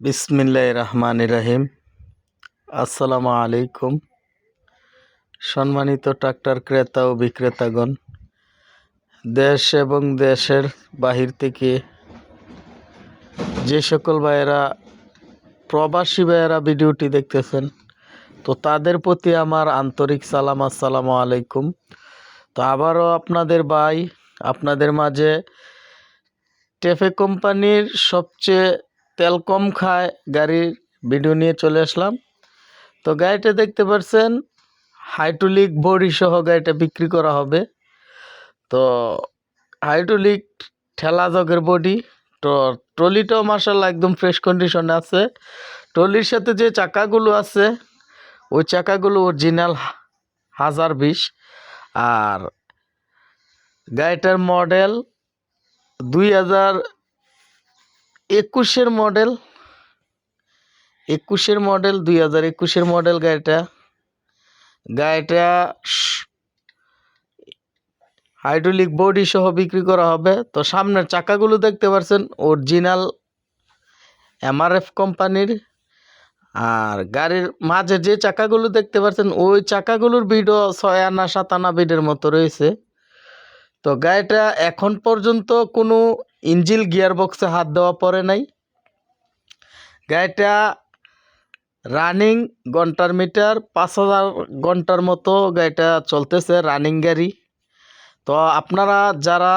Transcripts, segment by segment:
বিসমিল্লাহ রহমান রাহিম। আসসালামু আলাইকুম। সম্মানিত ট্রাক্টর ক্রেতা ও বিক্রেতাগণ, দেশ এবং দেশের বাহির থেকে যে সকল ভাইয়েরা, প্রবাসী ভাইয়েরা ভিডিওটি দেখতেছেন, তো তাদের প্রতি আমার আন্তরিক সালাম, আসসালামু আলাইকুম। তো আবারও আপনাদের ভাই, আপনাদের মাঝে টেফে কোম্পানির সবচেয়ে তেল কম খায়, গাড়ির ভিডিও নিয়ে চলে আসলাম। তো গাড়িটা দেখতে পাচ্ছেন হাইড্রোলিক বডি সহ গাড়িটা বিক্রি করা হবে। তো হাইড্রোলিক ঠেলা জগের বডি, তো ট্রলিটাও মার্শাল্লাহ একদম ফ্রেশ কন্ডিশনে আছে। ট্রলির সাথে যে চাকাগুলো আছে, ওই চাকাগুলো অরিজিনাল হাজার বিশ। আর গাড়িটার মডেল দুই হাজার একুশের মডেল একুশের মডেল, দুই হাজার একুশের মডেল গাড়িটা। গাড়িটা হাইড্রোলিক বডি সহ বিক্রি করা হবে। তো সামনের চাকাগুলো দেখতে পাচ্ছেন অরিজিনাল এমআরএফ কোম্পানির। আর গাড়ির মাঝে যে চাকাগুলো দেখতে পাচ্ছেন ওই চাকাগুলোর বিডও ছয় আনা সাত আনা বিডের মতো রয়েছে। তো গাড়িটা এখন পর্যন্ত কোনো ইঞ্জিল গিয়ার বক্সে হাত দেওয়া পড়ে নাই। গাড়িটা রানিং ঘণ্টার মিটার, পাঁচ হাজার ঘণ্টার মতো গাড়িটা চলতেছে, রানিং গাড়ি। তো আপনারা যারা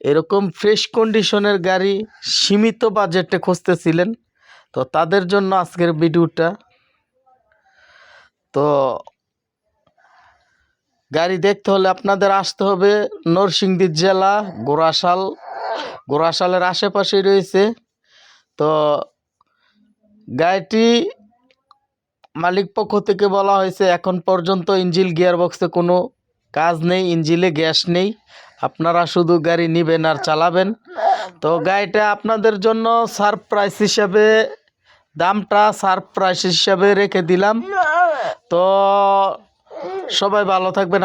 এরকম ফ্রেশ কন্ডিশনের গাড়ি সীমিত বাজেটে খুঁজতেছিলেন, তো তাদের জন্য আজকের ভিডিওটা। তো গাড়ি দেখতে হলে আপনাদের আসতে হবে নরসিংদী জেলা গোরাশাল গোরাশালের আশেপাশেই রয়েছে। তো গাড়িটি মালিক পক্ষ থেকে বলা হয়েছে, এখন পর্যন্ত ইঞ্জিল গিয়ার বক্সে কোনো কাজ নেই, ইঞ্জিলে গ্যাস নেই। আপনারা শুধু গাড়ি নেবেন আর চালাবেন। তো গাড়িটা আপনাদের জন্য সারপ্রাইজ হিসাবে, দামটা সারপ্রাইজ হিসাবে রেখে দিলাম। তো সবাই ভালো থাকবেন